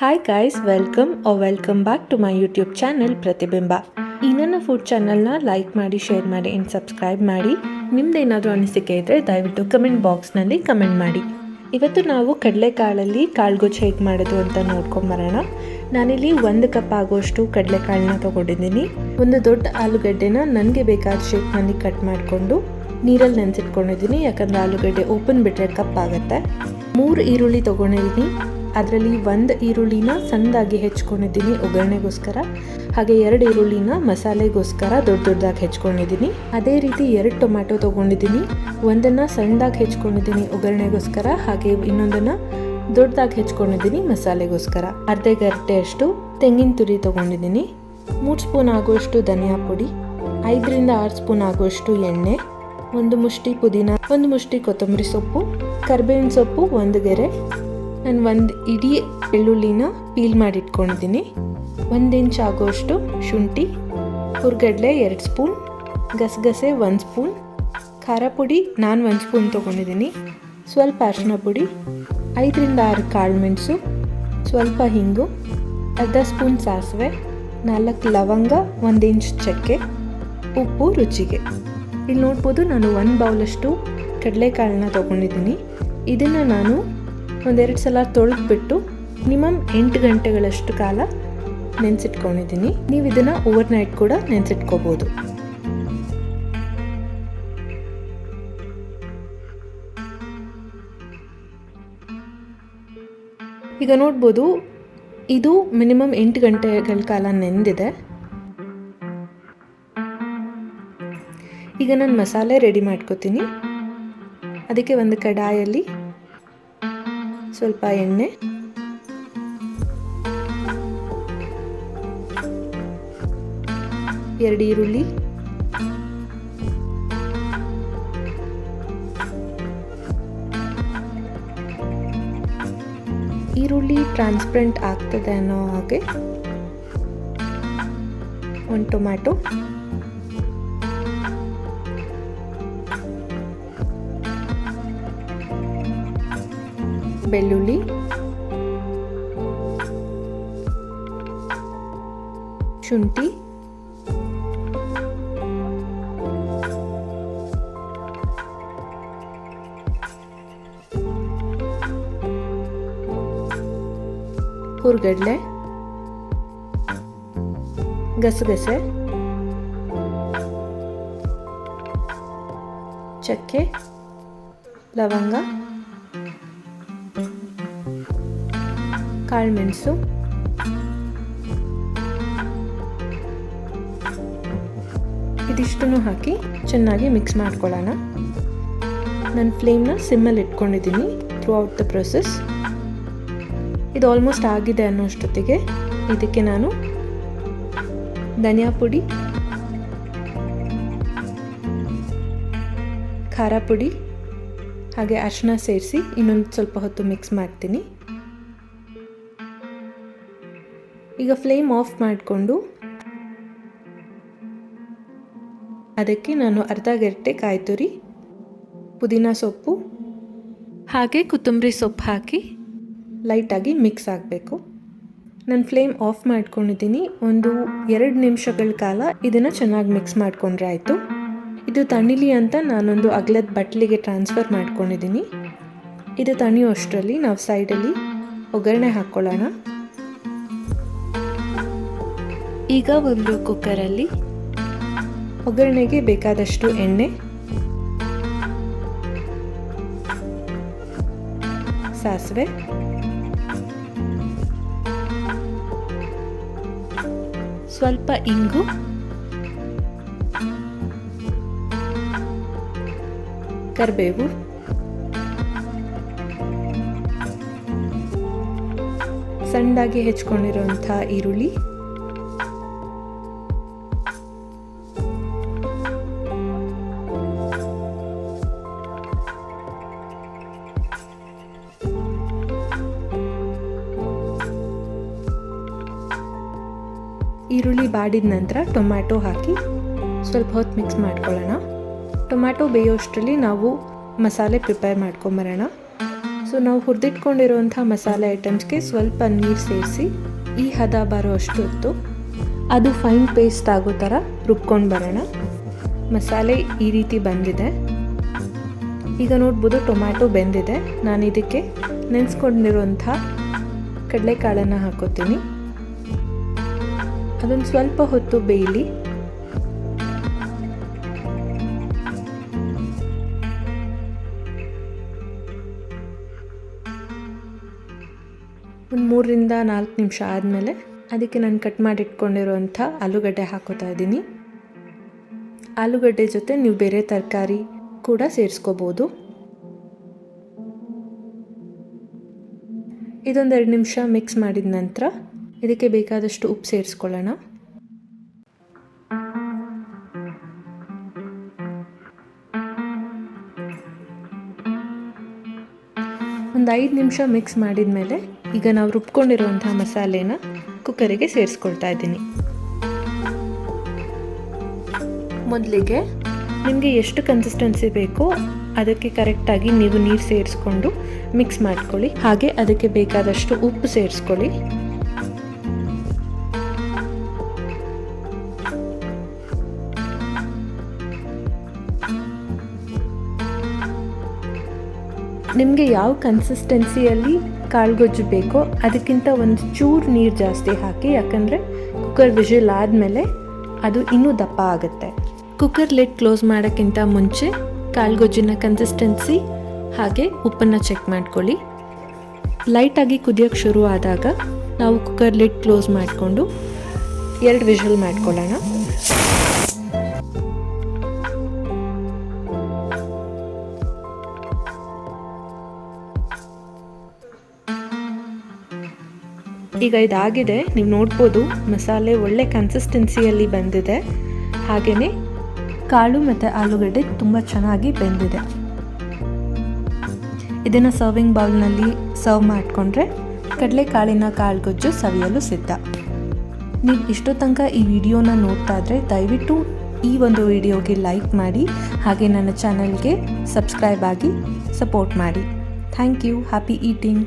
Hi guys welcome O welcome back to my YouTube channel Pratibimba ಈ ನನ್ನ food ಚಾನಲ್ನ like ಮಾಡಿ share ಮಾಡಿ ಆ್ಯಂಡ್ ಸಬ್ಸ್ಕ್ರೈಬ್ ಮಾಡಿ. ನಿಮ್ದೇನಾದರೂ ಅನಿಸಿಕೆ ಇದ್ದರೆ ದಯವಿಟ್ಟು ಕಮೆಂಟ್ ಬಾಕ್ಸ್ನಲ್ಲಿ ಕಮೆಂಟ್ ಮಾಡಿ. ಇವತ್ತು ನಾವು ಕಡಲೆಕಾಳಲ್ಲಿ ಕಾಳುಗೊಜ್ಜು ಹೇಗೆ ಮಾಡೋದು ಅಂತ ನೋಡ್ಕೊಂಬರೋಣ ನಾನಿಲ್ಲಿ ಒಂದು ಕಪ್ ಆಗೋಷ್ಟು ಕಡಲೆಕಾಳನ್ನ ತೊಗೊಂಡಿದ್ದೀನಿ. ಒಂದು ದೊಡ್ಡ ಆಲೂಗಡ್ಡೆನ ನನಗೆ ಬೇಕಾದ ಶೇಪ್ನಲ್ಲಿ ಕಟ್ ಮಾಡಿಕೊಂಡು ನೀರಲ್ಲಿ ನೆನೆಸಿಟ್ಕೊಂಡಿದ್ದೀನಿ. ಯಾಕಂದರೆ ಆಲೂಗಡ್ಡೆ ಓಪನ್ ಬಿಟ್ಟರೆ ಕಪ್ ಆಗುತ್ತೆ. ಮೂರು ಈರುಳ್ಳಿ ತೊಗೊಂಡಿದ್ದೀನಿ. ಅದರಲ್ಲಿ ಒಂದು ಈರುಳ್ಳಿನ ಸಣ್ಣದಾಗಿ ಹೆಚ್ಕೊಂಡಿದ್ದೀನಿ ಒಗ್ಗರಣೆಗೋಸ್ಕರ. ಹಾಗೆ ಎರಡು ಈರುಳ್ಳಿನ ಮಸಾಲೆಗೋಸ್ಕರ ದೊಡ್ಡ ದೊಡ್ಡದಾಗಿ ಹೆಚ್ಕೊಂಡಿದ್ದೀನಿ. ಅದೇ ರೀತಿ ಎರಡು ಟೊಮ್ಯಾಟೊ ತೊಗೊಂಡಿದ್ದೀನಿ. ಒಂದನ್ನು ಸಣ್ಣದಾಗಿ ಹೆಚ್ಕೊಂಡಿದ್ದೀನಿ ಒಗ್ಗರಣೆಗೋಸ್ಕರ, ಹಾಗೆ ಇನ್ನೊಂದನ್ನು ದೊಡ್ಡದಾಗಿ ಹೆಚ್ಕೊಂಡಿದ್ದೀನಿ ಮಸಾಲೆಗೋಸ್ಕರ. ಅರ್ಧ ಗಂಟೆಯಷ್ಟು ತೆಂಗಿನ ತುರಿ ತೊಗೊಂಡಿದ್ದೀನಿ. ಮೂರು ಸ್ಪೂನ್ ಆಗುವಷ್ಟು ಧನಿಯಾ ಪುಡಿ, ಐದರಿಂದ ಆರು ಸ್ಪೂನ್ ಆಗುವಷ್ಟು ಎಣ್ಣೆ, ಒಂದು ಮುಷ್ಟಿ ಪುದೀನ, ಒಂದು ಮುಷ್ಟಿ ಕೊತ್ತಂಬರಿ ಸೊಪ್ಪು, ಕರ್ಬೇವಿನ ಸೊಪ್ಪು, ಒಂದು ಗೆರೆ ನಾನು ಒಂದು ಇಡೀ ಬೆಳ್ಳುಳ್ಳಿನ ಪೀಲ್ ಮಾಡಿಟ್ಕೊಂಡಿದ್ದೀನಿ. ಒಂದು ಇಂಚ್ ಆಗೋಷ್ಟು ಶುಂಠಿ, ಹುರ್ಗಡ್ಲೆ ಎರಡು ಸ್ಪೂನ್, ಗಸಗಸೆ ಒಂದು ಸ್ಪೂನ್, ಖಾರ ಪುಡಿ ನಾನು ಒಂದು ಸ್ಪೂನ್ ತೊಗೊಂಡಿದ್ದೀನಿ. ಸ್ವಲ್ಪ ಅರಿಶಿನ ಪುಡಿ, ಐದರಿಂದ ಆರು ಕಾಳು ಮೆಣಸು, ಸ್ವಲ್ಪ ಹಿಂಗು, ಅರ್ಧ ಸ್ಪೂನ್ ಸಾಸಿವೆ, ನಾಲ್ಕು ಲವಂಗ, ಒಂದು ಇಂಚ್ ಚಕ್ಕೆ, ಉಪ್ಪು ರುಚಿಗೆ. ಇಲ್ಲಿ ನೋಡ್ಬೋದು ನಾನು ಒಂದು ಬೌಲಷ್ಟು ಕಡಲೆಕಾಳನ್ನ ತೊಗೊಂಡಿದ್ದೀನಿ. ಇದನ್ನು ನಾನು ಒಂದೆರಡು ಸಲ ತೊಳೆದ್ಬಿಟ್ಟು ಮಿನಿಮಮ್ ಎಂಟು ಗಂಟೆಗಳಷ್ಟು ಕಾಲ ನೆನೆಸಿಟ್ಕೊಂಡಿದ್ದೀನಿ. ನೀವು ಇದನ್ನು ಓವರ್ ನೈಟ್ ಕೂಡ ನೆನೆಸಿಟ್ಕೋಬೋದು. ಈಗ ನೋಡ್ಬೋದು, ಇದು ಮಿನಿಮಮ್ ಎಂಟು ಗಂಟೆಗಳ ಕಾಲ ನೆಂದಿದೆ. ಈಗ ನಾನು ಮಸಾಲೆ ರೆಡಿ ಮಾಡ್ಕೋತೀನಿ. ಅದಕ್ಕೆ ಒಂದು ಕಡಾಯಲ್ಲಿ ಸ್ವಲ್ಪ ಎಣ್ಣೆ. ಎರಡು ಈರುಳ್ಳಿ. ಈರುಳ್ಳಿ ಟ್ರಾನ್ಸ್ಪರೆಂಟ್ ಆಗ್ತದೆ ಅನ್ನೋ ಹಾಗೆ. ಒಂದು ಟೊಮ್ಯಾಟೊ. ಬೆಳ್ಳುಳ್ಳಿ. ಶುಂಠಿ. ಹುರ್ಗಡ್ಲೆ. ಗಸಗಸೆ. ಚಕ್ಕೆ. ಲವಂಗ. ಕಾಳುಮೆಣಸು ಇದಿಷ್ಟನ್ನು ಹಾಕಿ ಚೆನ್ನಾಗಿ ಮಿಕ್ಸ್ ಮಾಡ್ಕೊಳ್ಳೋಣ. ನನ್ನ ಫ್ಲೇಮ್ನ ಸಿಮ್ಮಲ್ಲಿ ಇಟ್ಕೊಂಡಿದ್ದೀನಿ ಥ್ರೂ ಔಟ್ ದ ಪ್ರೊಸೆಸ್ ಇದು ಆಲ್ಮೋಸ್ಟ್ ಆಗಿದೆ ಅನ್ನೋಷ್ಟೊತ್ತಿಗೆ. ಇದಕ್ಕೆ ನಾನು ಧನಿಯಾ ಪುಡಿ, ಖಾರ ಪುಡಿ, ಹಾಗೆ ಅರಿಶಿನ ಸೇರಿಸಿ ಇನ್ನೊಂದು ಸ್ವಲ್ಪ ಹೊತ್ತು ಮಿಕ್ಸ್ ಮಾಡ್ತೀನಿ. ಈಗ ಫ್ಲೇಮ್ ಆಫ್ ಮಾಡಿಕೊಂಡು ಅದಕ್ಕೆ ನಾನು ಅರ್ಧ ಗಂಟೆ ಕಾಯಿ ತುರಿ ಪುದೀನ ಸೊಪ್ಪು. ಹಾಗೆ ಕೊತ್ತಂಬರಿ ಸೊಪ್ಪು ಹಾಕಿ. ಲೈಟಾಗಿ ಮಿಕ್ಸ್ ಆಗಬೇಕು. ನಾನು ಫ್ಲೇಮ್ ಆಫ್ ಮಾಡ್ಕೊಂಡಿದ್ದೀನಿ. ಒಂದು ಎರಡು ನಿಮಿಷಗಳ ಕಾಲ ಇದನ್ನು ಚೆನ್ನಾಗಿ ಮಿಕ್ಸ್ ಮಾಡಿಕೊಂಡ್ರೆ ಆಯಿತು. ಇದು ತಣಿಲಿ ಅಂತ ನಾನೊಂದು ಅಗಲದ ಬಟ್ಲಿಗೆ ಟ್ರಾನ್ಸ್ಫರ್ ಮಾಡ್ಕೊಂಡಿದ್ದೀನಿ. ಇದು ತಣಿಯೋಷ್ಟರಲ್ಲಿ ನಾವು ಸೈಡಲ್ಲಿ ಒಗ್ಗರಣೆ ಹಾಕ್ಕೊಳ್ಳೋಣ ಈಗ ಒಂದು ಕುಕ್ಕರಲ್ಲಿ ಒಗ್ಗರಣೆಗೆ ಬೇಕಾದಷ್ಟು ಎಣ್ಣೆ ಸಾಸಿವೆ ಸ್ವಲ್ಪ ಇಂಗು ಕರಿಬೇವು ಸಣ್ಣದಾಗಿ ಹೆಚ್ಕೊಂಡಿರುವಂಥ ಈರುಳ್ಳಿ ಈರುಳ್ಳಿ ಬಾಡಿದ ನಂತರ ಟೊಮ್ಯಾಟೊ ಹಾಕಿ ಸ್ವಲ್ಪ ಹೊತ್ತು ಮಿಕ್ಸ್ ಮಾಡ್ಕೊಳ್ಳೋಣ. ಟೊಮ್ಯಾಟೊ ಬೇಯೋಷ್ಟರಲ್ಲಿ ನಾವು ಮಸಾಲೆ ಪ್ರಿಪೇರ್ ಮಾಡ್ಕೊಂಬರೋಣ. ಸೊ, ನಾವು ಹುರಿದಿಟ್ಕೊಂಡಿರುವಂಥ ಮಸಾಲೆ ಐಟಮ್ಸ್ಗೆ ಸ್ವಲ್ಪ ನೀರು ಸೇರಿಸಿ ಈ ಹದ ಬರೋ ಅಷ್ಟು ಹೊತ್ತು ಅದು ಫೈನ್ ಪೇಸ್ಟ್ ಆಗೋ ಥರ ರುಬ್ಕೊಂಡು ಬರೋಣ. ಮಸಾಲೆ ಈ ರೀತಿ ಬಂದಿದೆ. ಈಗ ನೋಡ್ಬೋದು ಟೊಮ್ಯಾಟೊ ಬೆಂದಿದೆ. ನಾನು ಇದಕ್ಕೆ ನೆನೆಸ್ಕೊಂಡಿರುವಂಥ ಕಡಲೆಕಾಳನ್ನು ಹಾಕೋತೀನಿ. ಅದನ್ನು ಸ್ವಲ್ಪ ಹೊತ್ತು ಬೇಯಲಿ. ಒಂದು ಮೂರರಿಂದ ನಾಲ್ಕು ನಿಮಿಷ ಆದಮೇಲೆ ಅದಕ್ಕೆ ನಾನು ಕಟ್ ಮಾಡಿಟ್ಕೊಂಡಿರುವಂಥ ಆಲೂಗಡ್ಡೆ ಹಾಕೋತಾ ಇದ್ದೀನಿ. ಆಲೂಗಡ್ಡೆ ಜೊತೆ ನೀವು ಬೇರೆ ತರಕಾರಿ ಕೂಡ ಸೇರಿಸ್ಕೋಬೋದು. ಇದೊಂದೆರಡು ನಿಮಿಷ ಮಿಕ್ಸ್ ಮಾಡಿದ ನಂತರ ಇದಕ್ಕೆ ಬೇಕಾದಷ್ಟು ಉಪ್ಪು ಸೇರಿಸ್ಕೊಳ್ಳೋಣ. ಒಂದು ಐದು ನಿಮಿಷ ಮಿಕ್ಸ್ ಮಾಡಿದ ಮೇಲೆ ಈಗ ನಾವು ರುಬ್ಕೊಂಡಿರುವಂಥ ಮಸಾಲೆನ ಕುಕ್ಕರಿಗೆ ಸೇರಿಸ್ಕೊಳ್ತಾ ಇದ್ದೀನಿ. ಮೊದಲಿಗೆ ನಿಮಗೆ ಎಷ್ಟು ಕನ್ಸಿಸ್ಟೆನ್ಸಿ ಬೇಕೋ ಅದಕ್ಕೆ ಕರೆಕ್ಟಾಗಿ ನೀವು ನೀರು ಸೇರಿಸ್ಕೊಂಡು ಮಿಕ್ಸ್ ಮಾಡ್ಕೊಳ್ಳಿ. ಹಾಗೆ ಅದಕ್ಕೆ ಬೇಕಾದಷ್ಟು ಉಪ್ಪು ಸೇರಿಸ್ಕೊಳ್ಳಿ. ನಿಮಗೆ ಯಾವ ಕನ್ಸಿಸ್ಟೆನ್ಸಿಯಲ್ಲಿ ಕಾಳುಗೊಜ್ಜು ಬೇಕೋ ಅದಕ್ಕಿಂತ ಒಂದು ಚೂರು ನೀರು ಜಾಸ್ತಿ ಹಾಕಿ, ಯಾಕಂದರೆ ಕುಕ್ಕರ್ ವಿಷಲ್ ಆದಮೇಲೆ ಅದು ಇನ್ನೂ ದಪ್ಪ ಆಗುತ್ತೆ. ಕುಕ್ಕರ್ ಲಿಡ್ ಕ್ಲೋಸ್ ಮಾಡೋಕ್ಕಿಂತ ಮುಂಚೆ ಕಾಳುಗೊಜ್ಜಿನ ಕನ್ಸಿಸ್ಟೆನ್ಸಿ ಹಾಗೆ ಉಪ್ಪನ್ನು ಚೆಕ್ ಮಾಡ್ಕೊಳ್ಳಿ. ಲೈಟಾಗಿ ಕುದಿಯೋಕ್ಕೆ ಶುರು ಆದಾಗ ನಾವು ಕುಕ್ಕರ್ ಲಿಡ್ ಕ್ಲೋಸ್ ಮಾಡಿಕೊಂಡು, ಎರಡು ವಿಷಲ್ ಮಾಡ್ಕೊಳ್ಳೋಣ. ಈಗ ಇದಾಗಿದೆ. ನೀವು ನೋಡ್ಬೋದು ಮಸಾಲೆ ಒಳ್ಳೆ ಕನ್ಸಿಸ್ಟೆನ್ಸಿಯಲ್ಲಿ ಬಂದಿದೆ. ಹಾಗೆಯೇ ಕಾಳು ಮತ್ತು ಆಲೂಗಡ್ಡೆ ತುಂಬ ಚೆನ್ನಾಗಿ ಬೆಂದಿದೆ. ಇದನ್ನು ಸರ್ವಿಂಗ್ ಬೌಲ್ನಲ್ಲಿ ಸರ್ವ್ ಮಾಡಿಕೊಂಡ್ರೆ ಕಡಲೆಕಾಳಿನ ಕಾಳುಗೊಜ್ಜು ಸವಿಯಲು ಸಿದ್ಧ. ನೀವು ಇಷ್ಟೋ ತನಕ ಈ ವಿಡಿಯೋನ ನೋಡ್ತಾ ಇದ್ರೆ ದಯವಿಟ್ಟು ಈ ಒಂದು ವಿಡಿಯೋಗೆ ಲೈಕ್ ಮಾಡಿ, ಹಾಗೆ ನನ್ನ ಚಾನಲ್ಗೆ ಸಬ್ಸ್ಕ್ರೈಬ್ ಆಗಿ ಸಪೋರ್ಟ್ ಮಾಡಿ. Thank you happy eating